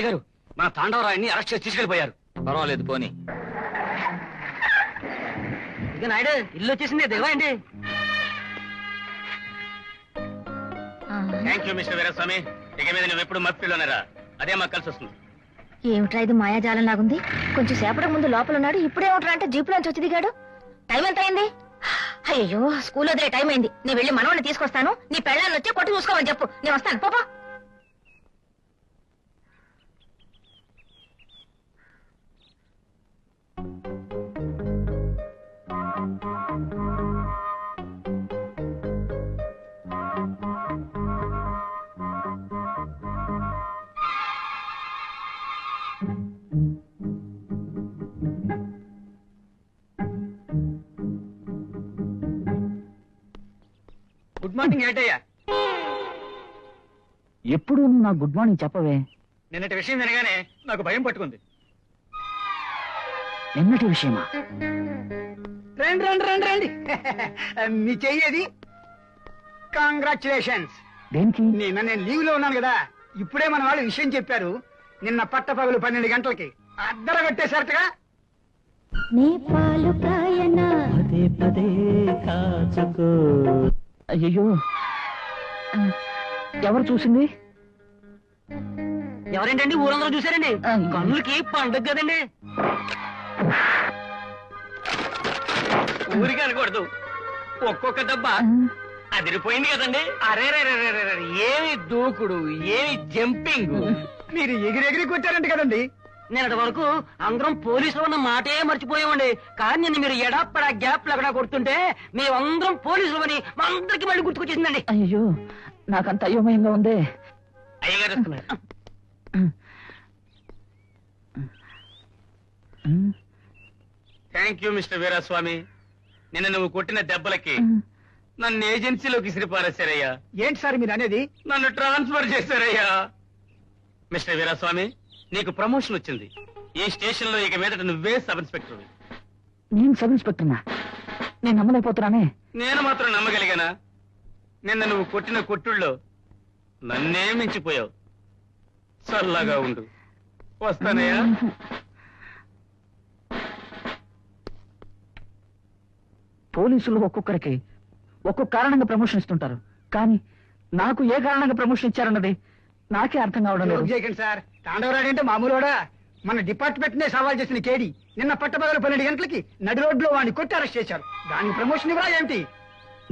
అయ్యగారు మన తాండవరాయన్ని అరెస్ట్ చేసి తీసుకెళ్ళిపోయారు పర్వాలేదు పోనీ. ఇక నాయుడు ఇల్లు వచ్చేసింది దిగవండి థ్యాంక్ యూ మిస్టర్ వీరస్వామి ఇక మీద నువ్వు ఎప్పుడు అదే మాకు కలిసి వస్తుంది. ఏమిట్రా ఇది మాయాజాలం లాగుంది? కొంచెం సేపటి ముందు లోపల ఉన్నాడు ఇప్పుడే ఉంటా అంటే జీప్ లోంచి వచ్చి దిగాడు? టైం ఎంత అయింది అయ్యో స్కూల్ వదిలే టైం అయింది. నేను వెళ్ళి మనవాడిని తీసుకొస్తాను నీ పెళ్ళాన్ని వచ్చి కొట్టు చూసుకోమని చెప్పు. నేను వస్తాను పోపా మార్నింగ్ ఏంటయ్యా? ఎప్పుడు నువ్వు నాకు గుడ్ మార్నింగ్ చెప్పవే? నిన్నటి విషయం వినగానే నాకు భయం పట్టుకుంది. నిన్నటి విషయమా? రండి రండి రండి రండి. మీ చెయ్యేది కాంగ్రాచులేషన్స్ దేనికి? నిన్న నేను లీవ్లో ఉన్నాను కదా. ఇప్పుడే మన వాళ్ళు విషయం చెప్పారు. నిన్న పట్టపగలు పన్నెండు గంటలకి అద్దర కొట్టేసరటగా నీ పాలు కాయనా? పదే పదే కాచుకో. అయ్యో ఎవరు చూసింది? ఎవరేంటండి? ఊరందరూ చూసారండి. కన్నులకి పండుగ కదండి. ఊరికి అనకూడదు. ఒక్కొక్క దెబ్బ అదిరిపోయింది కదండి. అరే ఏమి దూకుడు ఏమి జంపింగ్. మీరు ఎగిరెగిరి కొట్టారంట కదండి. నిన్నటి వరకు అందరం పోలీసులు ఉన్న మాటే మర్చిపోయామండి. కానీ నిన్న మీరు ఎడాపడా గ్యాప్ లగడా కొడుతుంటే మేమందరం పోలీసులు అని మా అందరికి మళ్ళీ గుర్తుకొచ్చేసిందండి అయ్యో నాకంత అయోమయంగా ఉంది. అయ్యగారు వస్తున్నారు. Thank you mister Veeraswamy. నిన్న నువ్వు కొట్టిన దెబ్బలకి నన్ను ఏజెన్సీలోకి సిరిపారేశారయ్యా ఏంటి సార్ మీరు అనేది? నన్ను ట్రాన్స్ఫర్ చేశారయ్యా. మిస్టర్ వీరాస్వామి నీకు ప్రమోషన్ వచ్చింది. ఈ స్టేషన్లో ఇక మీదట నువ్వే సబ్ ఇన్స్పెక్టర్ నేను సబ్ ఇన్స్పెక్టర్నా? నేను నమ్మలేకపోతున్నానే. నేను మాత్రం నమ్మగలిగానా? నిన్న నువ్వు కొట్టిన కొట్టుల్లో నన్నే మించిపోయావు. చల్లగా ఉండు. వస్తానయ్యా. పోలీసులు ఒక్కొక్కరికి ఒక్కొక్క కారణంగా ప్రమోషన్ ఇస్తుంటారు. కానీ నాకు ఏ కారణంగా ప్రమోషన్ ఇచ్చారన్నది నాకే అర్థం కావడం లేదు. సార్? తాండవరాడు అంటే మామూలుడా మన డిపార్ట్మెంట్ నే సవాల్ చేసిన కేడి నిన్న పట్టపగలు పన్నెండు గంటలకి నడి రోడ్లో వాడిని కొట్టి అరెస్ట్ చేశారు. దానికి ప్రమోషన్ ఇవ్వరా ఏమిటి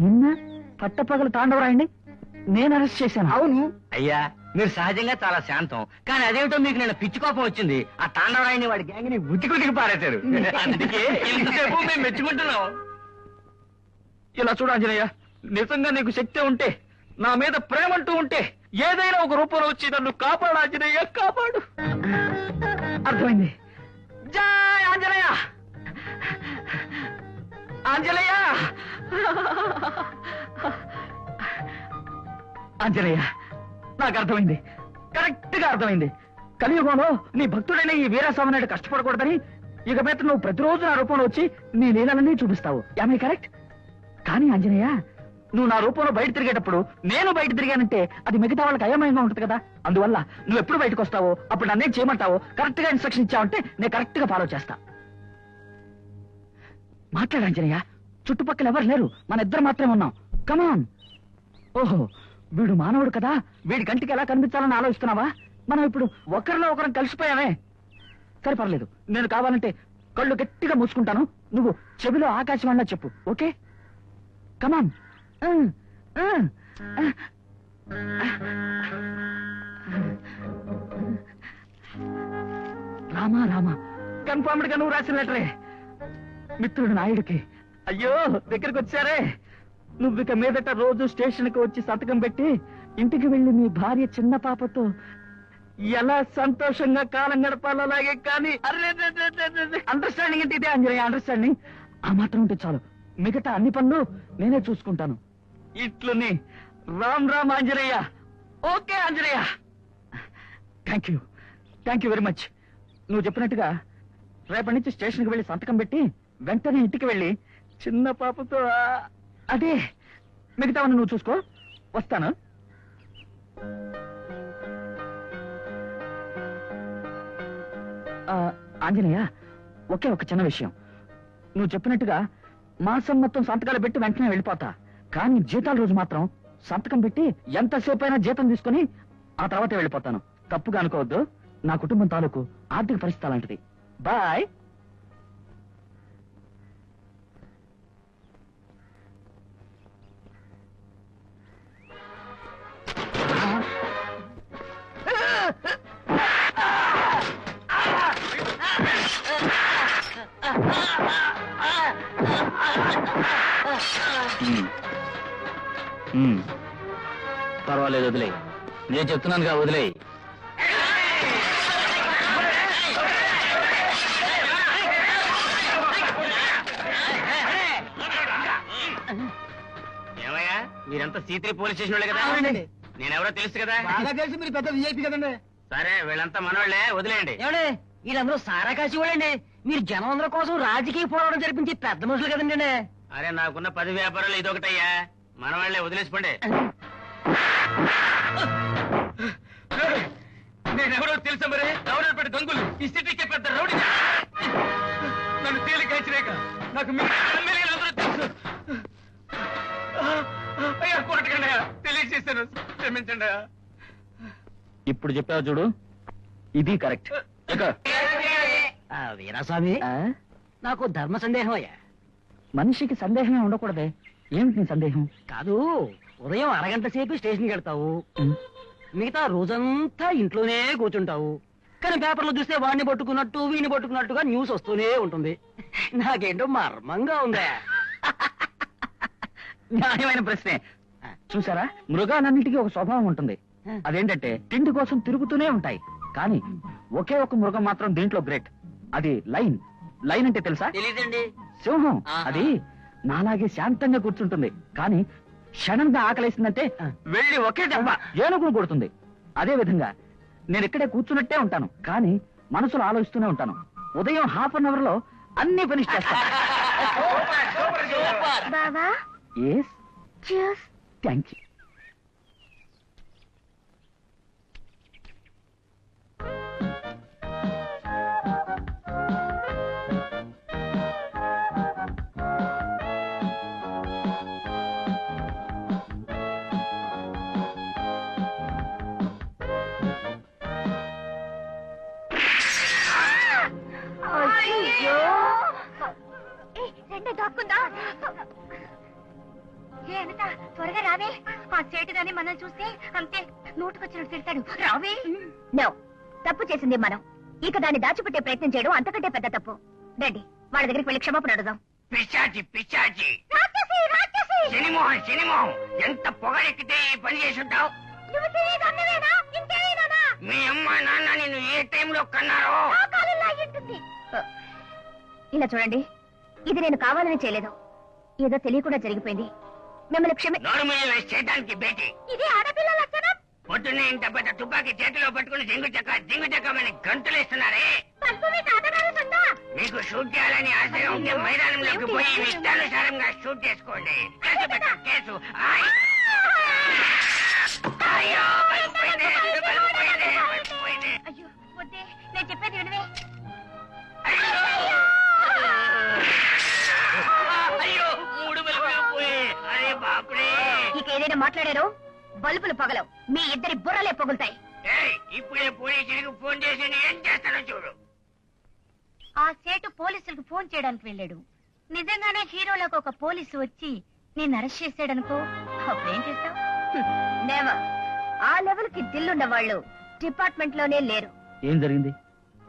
నిన్న పట్టపగలు తాండవరాయండి. నేను అరెస్ట్ చేశాను. అవును. అయ్యా మీరు సహజంగా చాలా శాంతం. కానీ అదేమిటో మీకు నేను పిచ్చి కోపం వచ్చింది. ఆ తాండవరాయని వాడి గ్యాంగ్ని ఉతికి ఉతికి పారేశారు. అందుకే ఇంతసేపు మేము మెచ్చుకుంటున్నాం. ఇలా చూడు ఆంజనేయ నిజంగా నీకు శక్తి ఉంటే నా మీద ప్రేమ అంటూ ఉంటే ఏదైనా ఒక రూపంలో వచ్చి నన్ను కాపాడు ఆంజనేయ కాపాడు. అర్థమైంది. జై ఆంజనేయ! ఆంజనేయ! ఆంజనేయ నాకు అర్థమైంది. కరెక్ట్గా అర్థమైంది. కలియుగంలో నీ భక్తుడైన ఈ వీరాస్వామి నాయుడు కష్టపడకూడదని ఇక మీద నువ్వు ప్రతిరోజు నా రూపంలో వచ్చి నీ లీలలన్నీ చూపిస్తావు. యామే కరెక్ట్ కానీ ఆంజనేయ నువ్వు నా రూపంలో బయట తిరిగేటప్పుడు నేను బయట తిరిగానంటే అది మిగతా వాళ్ళకి అయమయంగా ఉంటుంది కదా? అందువల్ల నువ్వు ఎప్పుడు బయటకు వస్తావో అప్పుడు నన్నేం చేయమంటావో కరెక్ట్గా ఇన్స్ట్రక్షన్ ఇచ్చావంటే నేను కరెక్ట్గా ఫాలో చేస్తా. మాట్లాడు ఆంజనేయ చుట్టుపక్కల ఎవరు లేరు. మన ఇద్దరు మాత్రమే ఉన్నాం. కమాన్ ఓహో వీడు మానవుడు కదా. వీడి కంటికి ఎలా కనిపించాలని ఆలోచిస్తున్నావా? మనం ఇప్పుడు ఒకరిలో ఒకరం కలిసిపోయామే. సరే పర్లేదు. నేను కావాలంటే కళ్ళు గట్టిగా మూసుకుంటాను. నువ్వు చెవిలో ఆకాశం అన్నా చెప్పు okay? Come on Rama Rama. కన్ఫర్మ్డ్గా నువ్వు రాసిన లెటరే. మిత్రుడు నాయుడికి. అయ్యో దగ్గరికి వచ్చారే. నువ్వు ఇక మీదట రోజు స్టేషన్కి వచ్చి సంతకం పెట్టి ఇంటికి వెళ్ళి మీ భార్య చిన్న పాపతో ఎలా సంతోషంగా కాలం గడపాలో అలాగే కానీ అండర్స్టాండింగ్ అంటే ఇదే అంజనేయ అండర్స్టాండింగ్ ఆ మాత్రం ఉంటే చాలు. మిగతా అన్ని పనులు నేనే చూసుకుంటాను. ఇట్లుని Ram Ram Anjaneya. Okay Anjaneya. Thank you thank you very much నువ్వు చెప్పినట్టుగా రేపటి నుంచి స్టేషన్కి వెళ్ళి సంతకం పెట్టి వెంటనే ఇంటికి వెళ్ళి చిన్న పాపతో అదే మిగతావన్నీ నువ్వు చూసుకో. వస్తాను. ఆ, ఆంజనేయ ఒకే ఒక చిన్న విషయం. నువ్వు చెప్పినట్టుగా మాసం మొత్తం సంతకాలు పెట్టి వెంటనే వెళ్ళిపోతా. కానీ జీతాల రోజు మాత్రం సంతకం పెట్టి ఎంతసేపు అయినా జీతం తీసుకుని ఆ తర్వాత వెళ్ళిపోతాను. తప్పుగా అనుకోవద్దు. నా కుటుంబం తాలూకు ఆర్థిక పరిస్థితి అలాంటిది. బాయ్. Ah! పర్వాలేదు వదిలే నేను చెప్తున్నానుగా వదిలే ఏమయ్యా? మీరంతా సీత్రి పోలీస్ స్టేషన్ వాళ్ళే కదా? అవునండి. నేనెవరో తెలుసు కదా? బాగా తెలిసి మీరు పెద్ద విఐపి కదండి. సరే వీళ్ళంతా మనోళ్ళే వదిలేయండి. ఏమండి వీళ్ళందరూ సారా కాసి వాళ్ళండి. మీరు జనం అందరి కోసం రాజకీయ పోరాటం జరిపించి పెద్ద మనుషులు కదండి. అరే నాకున్న పది వ్యాపారాలు ఇదొకటయ్యా. మన వాళ్ళే వదిలేసిపోండి. నేనెవరో తెలుసా మరి? రౌడర్పేట గంగులు. ఈ సిటీకి పెద్ద రౌడీ. నన్ను తేలికాచినాక నాకు మీరు ఎమ్మెల్యేలందరూ తెలుసు. అయ్యా కొట్టకండి తెలియజేశాను. క్షమించండి అయ్యా. ఇప్పుడు చెప్పావు చూడు. ఇది కరెక్ట్. వీరాస్వామి ఆ? నాకు ధర్మ సందేహం అయ్యా. మనిషికి సందేహమే ఉండకూడదే. ఏమిటి సందేహం? కాదు ఉదయం అరగంట సేపు స్టేషన్కి వెళ్తావు. ఉం. మిగతా రోజంతా ఇంట్లోనే కూర్చుంటావు. కానీ పేపర్లు చూస్తే వాడిని పట్టుకున్నట్టు వీడిని పట్టుకున్నట్టుగా న్యూస్ వస్తూనే ఉంటుంది. నాకేంటో మర్మంగా ఉందా? న్యాయమైన ప్రశ్నే. చూసారా? మృగాలన్నిటికీ ఒక స్వభావం ఉంటుంది. అదేంటంటే తిండి కోసం తిరుగుతూనే ఉంటాయి. కానీ ఒకే ఒక మృగం మాత్రం దీంట్లో గ్రేట్. అది లైన్. లైన్ అంటే తెలుసా? తెలీదండి. సింహం. అది నాలాగే శాంతంగా కూర్చుంటుంది. కానీ క్షణంగా ఆకలేసిందంటే వెళ్ళి ఒకే దెబ్బ ఏనుగును కొడుతుంది. అదే విధంగా నేను ఇక్కడే కూర్చున్నట్టే ఉంటాను. కానీ మనసులో ఆలోచిస్తూనే ఉంటాను. ఉదయం హాఫ్ అన్ అవర్లో అన్ని ఫినిష్ చేస్తాను బావా. ఎస్ చూస్ థ్యాంక్ యూ త్వరగా రావే. ఆ సేటు గాని మనం చూస్తే అంతే నోటుకొచ్చినట్టు తిడతాడు. రావే. నో తప్పు చేసింది మనం. ఇక దాన్ని దాచిపెట్టే ప్రయత్నం చేయడం అంతకంటే పెద్ద తప్పు. రండి వాళ్ళ దగ్గరికి వెళ్ళి క్షమాపణ అడుగుదాం. పిశాచి పిశాచి. రాక్షసి రాక్షసి! శనిమోహన్ శనిమోహన్ ఎంత పొగరెక్కితే ఈ పని చేసి ఉంటావు నువ్వు తిరిగి అన్నవేనా ఇంకేనా మీ అమ్మ నాన్న నిన్ను ఏ టైంలో కన్నారో? ఆ కాలంలో అయ్యుంటుంది. ఇలా చూడండి ఇది నేను కావాలని చేయలేదు. ఏదో తెలియకుండా జరిగిపోయింది. మిమ్మల్ని క్షమి చేయడానికి బేటి ఇది ఆడపిల్ల లక్షణం. పొద్దున్నే ఇంత పెద్ద తుపాకీ చేతిలో పట్టుకుని జింగు చెక్క జింగు చెక్కమని తాతగారు ఉందా మీకు షూట్ చేయాలని ఆశ ఉంటే మైదానంలోకి పోయి ఇష్టానుసారంగా షూట్ చేసుకోండి. కేసు పెట్ట కేసు. మాట్లాడారో? బల్బులు పగలవు. మీ ఇద్దరి బుర్రలే పగులుతాయి. ఏయ్, ఇప్పుడే పోలీసులకు ఫోన్ చేసి నేను ఏం చేస్తానో చూడు. ఆ సేటు పోలీసులకు ఫోన్ చేయడానికి వెళ్ళాడు. నిజంగానే హీరోలకు ఒక పోలీసు వచ్చి నేను అరెస్ట్ చేశాడనుకో? అప్పుడేం చేస్తావు? నెవర్ ఆ లెవెల్కి దిల్లున్న వాళ్ళు డిపార్ట్మెంట్లోనే లేరు. ఏం జరిగింది?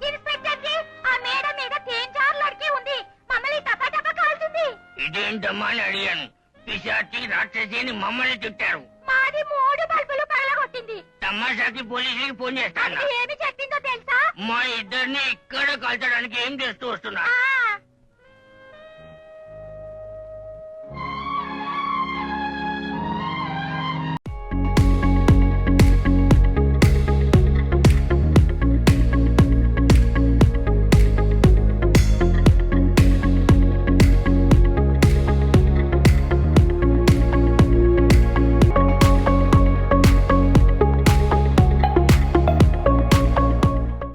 ఇన్స్పెక్టర్ జీ ఆ మేడ మీద తేంజార్లడికి ఉంది. మమ్మల్ని టపా టపా కాల్చింది. ఇదేంటమ్మా అని అడిగాను. పిశాచి రాక్షసి అని మమ్మల్ని తిట్టారు. మాది మూడు బల్బులు పగలగొట్టింది. తమాషాకి పోలీసులకి ఫోన్ చేస్తాను. ఏమి చెప్పిందో తెలుసా? మా ఇద్దరిని ఇక్కడ కాల్చడానికి ఏం చేస్తూ వస్తున్నారు?